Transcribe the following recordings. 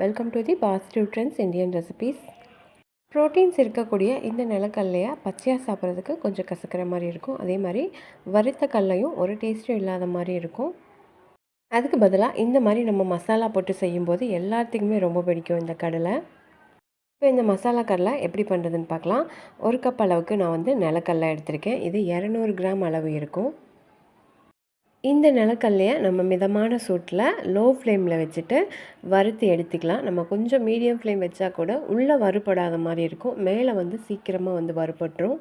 Welcome to the positive trends Indian recipes proteins இருக்கக்கூடிய இந்த நிலக்கல்லையை பச்சையாக சாப்பிட்றதுக்கு கொஞ்சம் கசக்கிற மாதிரி இருக்கும். அதே மாதிரி வறுத்த கல்லையும் ஒரு டேஸ்ட்டும் இல்லாத மாதிரி இருக்கும். அதுக்கு பதிலாக இந்த மாதிரி நம்ம மசாலா போட்டு செய்யும்போது எல்லாத்துக்குமே ரொம்ப பிடிக்கும் இந்த கடலை. இப்போ இந்த மசாலா கடலை எப்படி பண்ணுறதுன்னு பார்க்கலாம். ஒரு கப் அளவுக்கு நான் வந்து நிலக்கடலை எடுத்திருக்கேன். இது இரநூறு கிராம் அளவு இருக்கும். இந்த நிலக்கல்லையை நம்ம மிதமான சூட்டில் லோ ஃப்ளேமில் வச்சுட்டு வறுத்து எடுத்துக்கலாம். நம்ம கொஞ்சம் மீடியம் ஃப்ளேம் வச்சா கூட உள்ளே வறுபடாத மாதிரி இருக்கும். மேலே வந்து சீக்கிரமாக வந்து வறுபட்டுரும்.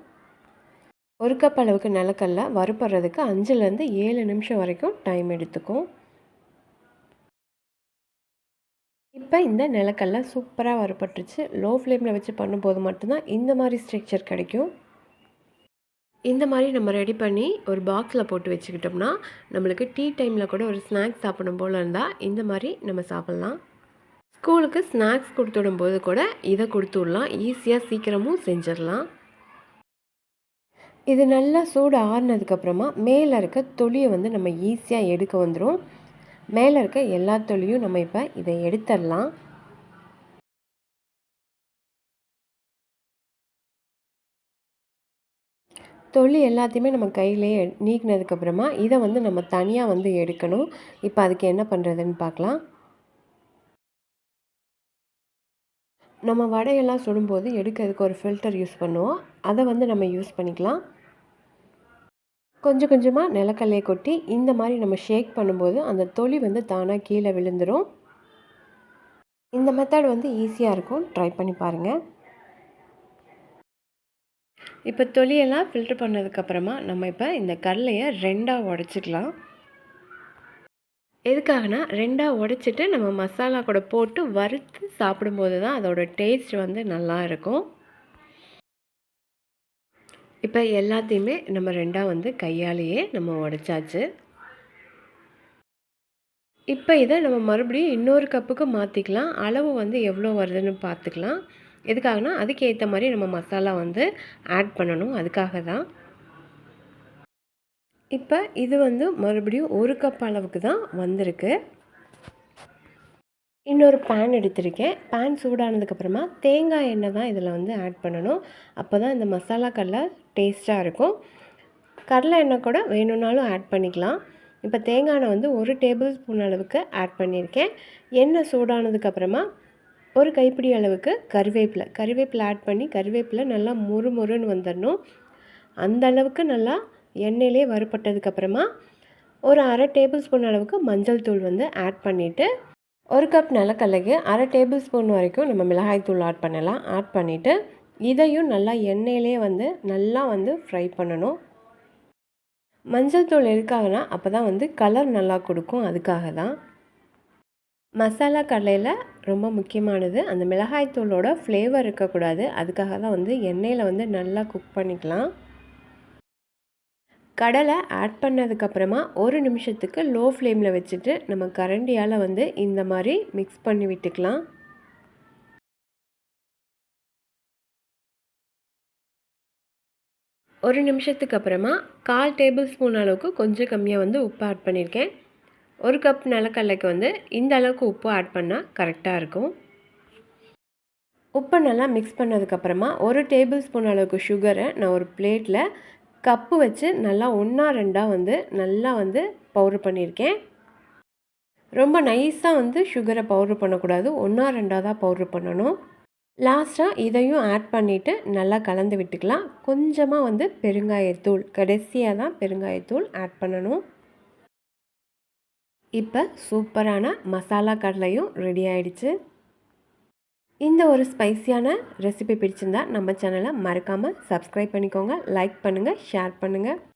ஒரு கப் அளவுக்கு நிலக்கல்ல வறுப்படுறதுக்கு அஞ்சுலேருந்து ஏழு நிமிஷம் வரைக்கும் டைம் எடுத்துக்கும். இப்போ இந்த நிலக்கல்ல சூப்பராக வறுபட்டுருச்சு. லோ ஃப்ளேமில் வச்சு பண்ணும்போது மட்டும்தான் இந்த மாதிரி ஸ்ட்ரக்சர் கிடைக்கும். இந்த மாதிரி நம்ம ரெடி பண்ணி ஒரு பாக்ஸில் போட்டு வச்சுக்கிட்டோம்னா நம்மளுக்கு டீ டைமில் கூட ஒரு ஸ்நாக்ஸ் சாப்பிடும் போல் இருந்தால் இந்த மாதிரி நம்ம சாப்பிட்லாம். ஸ்கூலுக்கு ஸ்நாக்ஸ் கொடுத்துடும் போது கூட இதை கொடுத்து விடலாம். ஈஸியாக சீக்கிரமும் செஞ்சிடலாம். இது நல்லா சூடு ஆறுனதுக்கப்புறமா மேலே இருக்க தொலியை வந்து நம்ம ஈஸியாக எடுக்க வந்துடும் மேலே இருக்க எல்லா தொலியும் நம்ம இப்போ இதை எடுத்துடலாம். தொல்லி எல்லாத்தையுமே நம்ம கையிலே நீக்கினதுக்கப்புறமா இதை வந்து நம்ம தனியாக வந்து எடுக்கணும். இப்போ அதுக்கு என்ன பண்ணுறதுன்னு பார்க்கலாம். நம்ம வடையெல்லாம் சுடும்போது எடுக்கிறதுக்கு ஒரு ஃபில்டர் யூஸ் பண்ணுவோம். அதை வந்து நம்ம யூஸ் பண்ணிக்கலாம். கொஞ்சம் கொஞ்சமாக நிலக்கல்லையை கொட்டி இந்த மாதிரி நம்ம ஷேக் பண்ணும்போது அந்த தொழி வந்து தானாக கீழே விழுந்துடும் இந்த மெத்தட் வந்து ஈஸியாக இருக்கும். ட்ரை பண்ணி பாருங்கள் இப்போ தொலியெல்லாம் ஃபில்ட்ரு பண்ணதுக்கப்புறமா நம்ம இப்போ இந்த கடலையை ரெண்டாக உடச்சிக்கலாம். எதுக்காகனா ரெண்டாக உடச்சிட்டு நம்ம மசாலா கூட போட்டு வறுத்து சாப்பிடும்போது தான் அதோடய டேஸ்ட் வந்து நல்லா இருக்கும். இப்போ எல்லாத்தையுமே நம்ம ரெண்டாக வந்து கையாலேயே நம்ம உடைச்சாச்சு. இப்போ இதை நம்ம மறுபடியும் இன்னொரு கப்புக்கு மாற்றிக்கலாம் அளவு வந்து எவ்வளோ வருதுன்னு பார்த்துக்கலாம் எதுக்காகனா அதுக்கேற்ற மாதிரி நம்ம மசாலா வந்து ஆட் பண்ணணும். அதுக்காக தான் இப்போ இது வந்து மறுபடியும் ஒரு கப் அளவுக்கு தான் வந்திருக்கு. இன்னொரு பேன் எடுத்திருக்கேன். பேன் சூடானதுக்கப்புறமா தேங்காய் எண்ணெய் தான் இதில் வந்து ஆட் பண்ணணும். அப்போ தான் இந்த மசாலா கடலை டேஸ்ட்டாக இருக்கும். கடலை எண்ணெய் கூட வேணும்னாலும் ஆட் பண்ணிக்கலாம். இப்போ தேங்காய் எண்ணெய் வந்து ஒரு டேபிள் ஸ்பூன் அளவுக்கு ஆட் பண்ணியிருக்கேன். எண்ணெய் சூடானதுக்கப்புறமா ஒரு கைப்பிடி அளவுக்கு கருவேப்பிலை. கருவேப்பிலை ஆட் பண்ணி கருவேப்பிலை நல்லா மொறு மொறுன்னு வந்துடணும். அந்த அளவுக்கு நல்லா எண்ணெயிலே வறுப்பட்டதுக்கப்புறமா ஒரு அரை டேபிள் ஸ்பூன் அளவுக்கு மஞ்சள் தூள் வந்து ஆட் பண்ணிவிட்டு ஒரு கப் நிலக்கல்லைக்கு அரை டேபிள் ஸ்பூன் வரைக்கும் நம்ம மிளகாய் தூள் ஆட் பண்ணலாம். ஆட் பண்ணிவிட்டு இதையும் நல்லா எண்ணெயிலே வந்து நல்லா வந்து ஃப்ரை பண்ணணும். மஞ்சள் தூள் எதுக்காகனா அப்போ தான் வந்து கலர் நல்லா கொடுக்கும். அதுக்காக தான் மசாலா கடலையில் ரொம்ப முக்கியமானது. அந்த மிளகாய்த்தூளோட ஃப்ளேவர் இருக்கக்கூடாது. அதுக்காக தான் வந்து எண்ணெயில் வந்து நல்லா குக் பண்ணிக்கலாம். கடலை ஆட் பண்ணதுக்கப்புறமா ஒரு நிமிஷத்துக்கு லோ ஃப்ளேமில் வச்சுட்டு நம்ம கரண்டியால் வந்து இந்த மாதிரி மிக்ஸ் பண்ணி விட்டுக்கலாம். ஒரு நிமிஷத்துக்கு அப்புறமா கால் டேபிள் ஸ்பூன் அளவுக்கு கொஞ்சம் கம்மியாக வந்து உப்பு ஆட் பண்ணியிருக்கேன் ஒரு கப் நிலக்கடலைக்கு வந்து இந்த அளவுக்கு உப்பு ஆட் பண்ணால் கரெக்டாக இருக்கும். உப்பை நல்லா மிக்ஸ் பண்ணதுக்கப்புறமா ஒரு டேபிள் ஸ்பூன் அளவுக்கு சுகரை நான் ஒரு பிளேட்டில் கப்பு வச்சு நல்லா ஒன்றா ரெண்டாக வந்து நல்லா வந்து பவுட்ரு பண்ணியிருக்கேன் ரொம்ப நைஸாக வந்து சுகரை பவுட்ரு பண்ணக்கூடாது. ஒன்றா ரெண்டாக தான் பவுட்ரு பண்ணணும். லாஸ்ட்டாக இதையும் ஆட் பண்ணிவிட்டு நல்லா கலந்து விட்டுக்கலாம். கொஞ்சமாக வந்து பெருங்காயத்தூள் கடைசியாக தான் பெருங்காயத்தூள் ஆட் பண்ணணும். இப்போ சூப்பரான மசாலா கடலையும் ரெடி ஆயிடுச்சு. இந்த ஒரு ஸ்பைசியான ரெசிபி பிடிச்சிருந்தா நம்ம சேனலை மறக்காமல் சப்ஸ்கிரைப் பண்ணிக்கோங்க லைக் பண்ணுங்கள் ஷேர் பண்ணுங்கள்